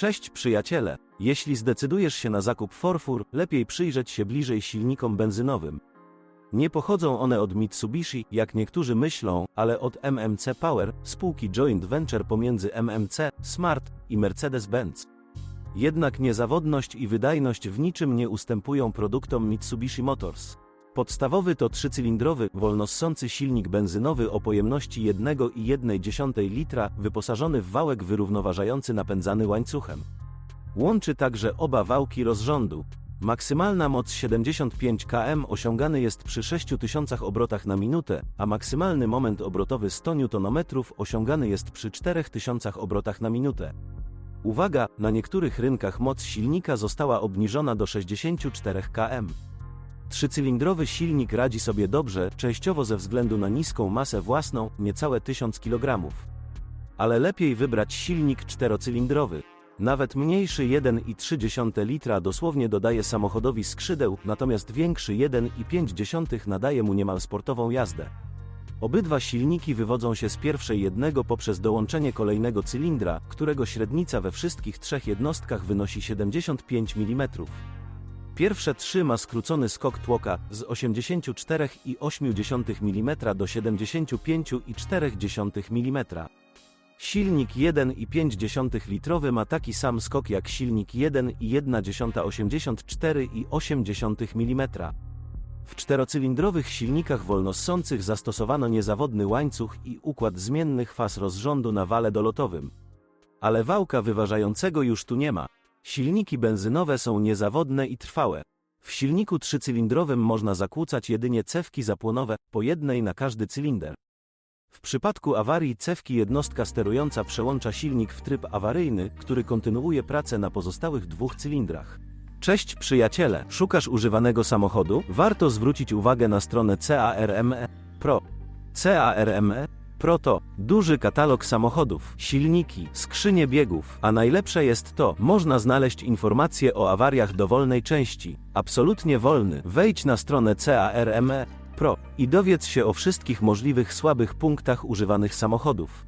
Cześć przyjaciele! Jeśli zdecydujesz się na zakup Forfur, lepiej przyjrzeć się bliżej silnikom benzynowym. Nie pochodzą one od Mitsubishi, jak niektórzy myślą, ale od MMC Power, spółki joint venture pomiędzy MMC, Smart i Mercedes-Benz. Jednak niezawodność i wydajność w niczym nie ustępują produktom Mitsubishi Motors. Podstawowy to trzycylindrowy, wolnossący silnik benzynowy o pojemności 1,1 litra, wyposażony w wałek wyrównoważający napędzany łańcuchem. Łączy także oba wałki rozrządu. Maksymalna moc 75 km osiągany jest przy 6000 obrotach na minutę, a maksymalny moment obrotowy 100 Nm osiągany jest przy 4000 obrotach na minutę. Uwaga, na niektórych rynkach moc silnika została obniżona do 64 km. Trzycylindrowy silnik radzi sobie dobrze, częściowo ze względu na niską masę własną, niecałe 1000 kg. Ale lepiej wybrać silnik czterocylindrowy. Nawet mniejszy 1,3 litra dosłownie dodaje samochodowi skrzydeł, natomiast większy 1,5 nadaje mu niemal sportową jazdę. Obydwa silniki wywodzą się z pierwszej jednego poprzez dołączenie kolejnego cylindra, którego średnica we wszystkich trzech jednostkach wynosi 75 mm. Pierwsze trzy ma skrócony skok tłoka z 84,8 mm do 75,4 mm. Silnik 1,5 litrowy ma taki sam skok jak silnik 1,1 84,8 mm. W czterocylindrowych silnikach wolnossących zastosowano niezawodny łańcuch i układ zmiennych faz rozrządu na wale dolotowym. Ale wałka wyważającego już tu nie ma. Silniki benzynowe są niezawodne i trwałe. W silniku trzycylindrowym można zakłócać jedynie cewki zapłonowe, po jednej na każdy cylinder. W przypadku awarii cewki jednostka sterująca przełącza silnik w tryb awaryjny, który kontynuuje pracę na pozostałych dwóch cylindrach. Cześć przyjaciele, szukasz używanego samochodu? Warto zwrócić uwagę na stronę CARME Pro. CARME Pro to duży katalog samochodów, silniki, skrzynie biegów, a najlepsze jest to, można znaleźć informacje o awariach dowolnej części. Absolutnie wolny. Wejdź na stronę CARME Pro i dowiedz się o wszystkich możliwych słabych punktach używanych samochodów.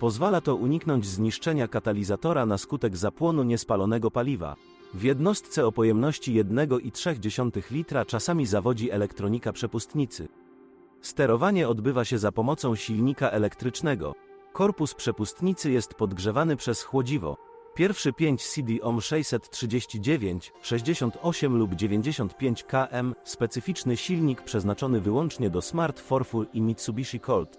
Pozwala to uniknąć zniszczenia katalizatora na skutek zapłonu niespalonego paliwa. W jednostce o pojemności 1,3 litra czasami zawodzi elektronika przepustnicy. Sterowanie odbywa się za pomocą silnika elektrycznego. Korpus przepustnicy jest podgrzewany przez chłodziwo. Pierwszy 5 CD-OM 639, 68 lub 95 km, specyficzny silnik przeznaczony wyłącznie do Smart Forful i Mitsubishi Colt.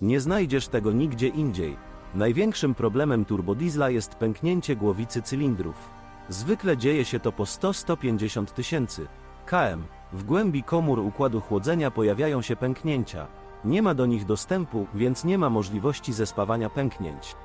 Nie znajdziesz tego nigdzie indziej. Największym problemem turbodiesla jest pęknięcie głowicy cylindrów. Zwykle dzieje się to po 100-150 tysięcy km. W głębi komór układu chłodzenia pojawiają się pęknięcia. Nie ma do nich dostępu, więc nie ma możliwości zespawania pęknięć.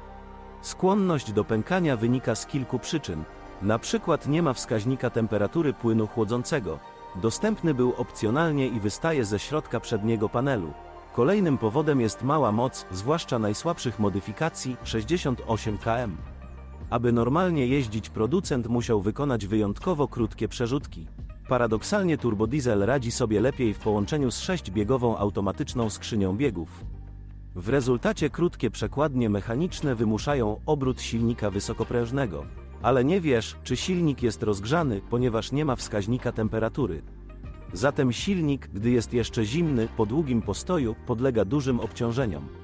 Skłonność do pękania wynika z kilku przyczyn. Na przykład nie ma wskaźnika temperatury płynu chłodzącego. Dostępny był opcjonalnie i wystaje ze środka przedniego panelu. Kolejnym powodem jest mała moc, zwłaszcza najsłabszych modyfikacji 68 km. Aby normalnie jeździć producent musiał wykonać wyjątkowo krótkie przerzutki. Paradoksalnie turbodiesel radzi sobie lepiej w połączeniu z sześciobiegową automatyczną skrzynią biegów. W rezultacie krótkie przekładnie mechaniczne wymuszają obrót silnika wysokoprężnego. Ale nie wiesz, czy silnik jest rozgrzany, ponieważ nie ma wskaźnika temperatury. Zatem silnik, gdy jest jeszcze zimny, po długim postoju, podlega dużym obciążeniom.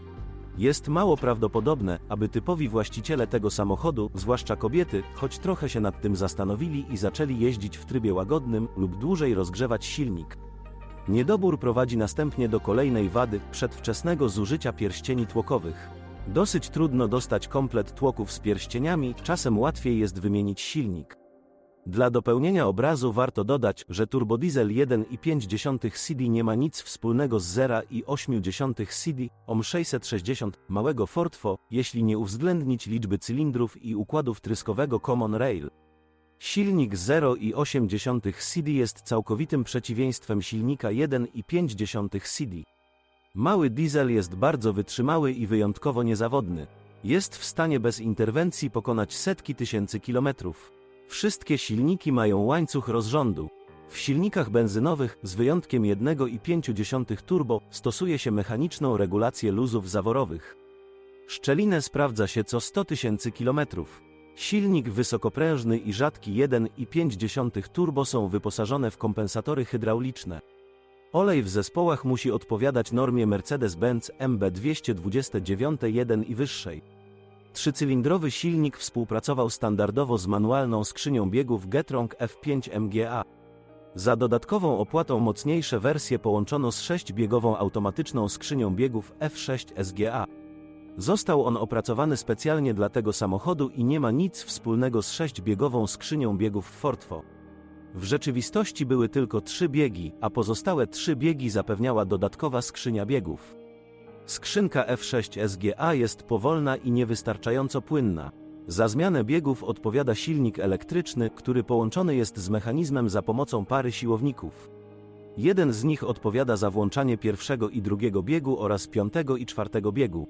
Jest mało prawdopodobne, aby typowi właściciele tego samochodu, zwłaszcza kobiety, choć trochę się nad tym zastanowili i zaczęli jeździć w trybie łagodnym lub dłużej rozgrzewać silnik. Niedobór prowadzi następnie do kolejnej wady przedwczesnego zużycia pierścieni tłokowych. Dosyć trudno dostać komplet tłoków z pierścieniami, czasem łatwiej jest wymienić silnik. Dla dopełnienia obrazu warto dodać, że turbodiesel 1,5 CD nie ma nic wspólnego z 0,8 CD OM 660 małego Fortwo, jeśli nie uwzględnić liczby cylindrów i układów tryskowego Common Rail. Silnik 0,8 CD jest całkowitym przeciwieństwem silnika 1,5 CD. Mały diesel jest bardzo wytrzymały i wyjątkowo niezawodny. Jest w stanie bez interwencji pokonać setki tysięcy kilometrów. Wszystkie silniki mają łańcuch rozrządu. W silnikach benzynowych, z wyjątkiem 1,5 turbo, stosuje się mechaniczną regulację luzów zaworowych. Szczelinę sprawdza się co 100 tysięcy kilometrów. Silnik wysokoprężny i rzadki 1,5 turbo są wyposażone w kompensatory hydrauliczne. Olej w zespołach musi odpowiadać normie Mercedes-Benz MB229-1 i wyższej. Trzycylindrowy silnik współpracował standardowo z manualną skrzynią biegów Getrong F5 MGA. Za dodatkową opłatą mocniejsze wersje połączono z sześciobiegową automatyczną skrzynią biegów F6 SGA. Został on opracowany specjalnie dla tego samochodu i nie ma nic wspólnego z sześciobiegową skrzynią biegów Fortwo. W rzeczywistości były tylko trzy biegi, a pozostałe trzy biegi zapewniała dodatkowa skrzynia biegów. Skrzynka F6 SGA jest powolna i niewystarczająco płynna. Za zmianę biegów odpowiada silnik elektryczny, który połączony jest z mechanizmem za pomocą pary siłowników. Jeden z nich odpowiada za włączanie pierwszego i drugiego biegu oraz piątego i czwartego biegu.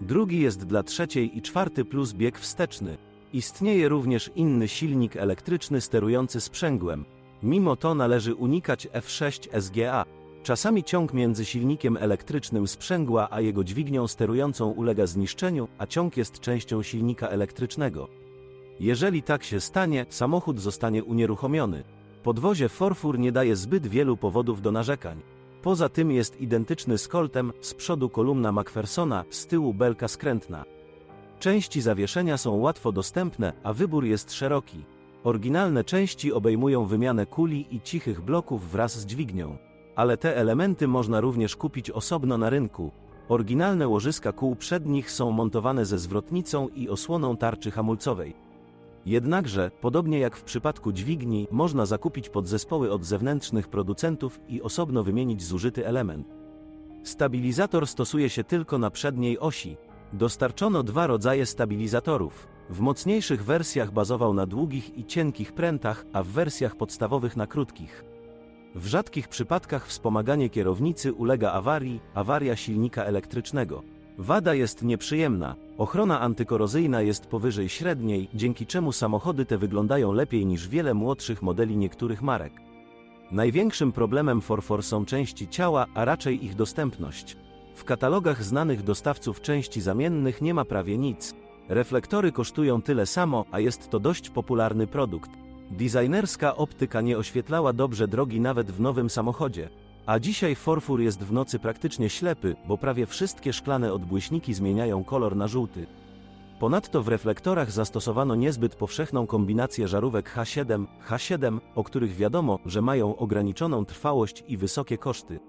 Drugi jest dla trzeciej i czwarty plus bieg wsteczny. Istnieje również inny silnik elektryczny sterujący sprzęgłem. Mimo to należy unikać F6 SGA. Czasami ciąg między silnikiem elektrycznym sprzęgła a jego dźwignią sterującą ulega zniszczeniu, a ciąg jest częścią silnika elektrycznego. Jeżeli tak się stanie, samochód zostanie unieruchomiony. Podwozie Forfur nie daje zbyt wielu powodów do narzekań. Poza tym jest identyczny z Coltem, z przodu kolumna McPhersona, z tyłu belka skrętna. Części zawieszenia są łatwo dostępne, a wybór jest szeroki. Oryginalne części obejmują wymianę kuli i cichych bloków wraz z dźwignią. Ale te elementy można również kupić osobno na rynku. Oryginalne łożyska kół przednich są montowane ze zwrotnicą i osłoną tarczy hamulcowej. Jednakże, podobnie jak w przypadku dźwigni, można zakupić podzespoły od zewnętrznych producentów i osobno wymienić zużyty element. Stabilizator stosuje się tylko na przedniej osi. Dostarczono dwa rodzaje stabilizatorów. W mocniejszych wersjach bazował na długich i cienkich prętach, a w wersjach podstawowych na krótkich. W rzadkich przypadkach wspomaganie kierownicy ulega awarii, awaria silnika elektrycznego. Wada jest nieprzyjemna. Ochrona antykorozyjna jest powyżej średniej, dzięki czemu samochody te wyglądają lepiej niż wiele młodszych modeli niektórych marek. Największym problemem Forfor są części ciała, a raczej ich dostępność. W katalogach znanych dostawców części zamiennych nie ma prawie nic. Reflektory kosztują tyle samo, a jest to dość popularny produkt. Designerska optyka nie oświetlała dobrze drogi nawet w nowym samochodzie. A dzisiaj Forfur jest w nocy praktycznie ślepy, bo prawie wszystkie szklane odbłyśniki zmieniają kolor na żółty. Ponadto w reflektorach zastosowano niezbyt powszechną kombinację żarówek H7, H7, o których wiadomo, że mają ograniczoną trwałość i wysokie koszty.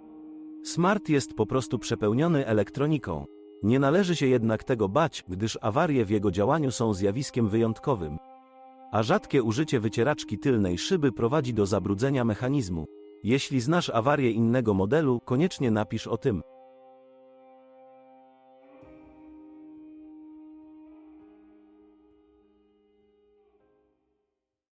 Smart jest po prostu przepełniony elektroniką. Nie należy się jednak tego bać, gdyż awarie w jego działaniu są zjawiskiem wyjątkowym. A rzadkie użycie wycieraczki tylnej szyby prowadzi do zabrudzenia mechanizmu. Jeśli znasz awarię innego modelu, koniecznie napisz o tym.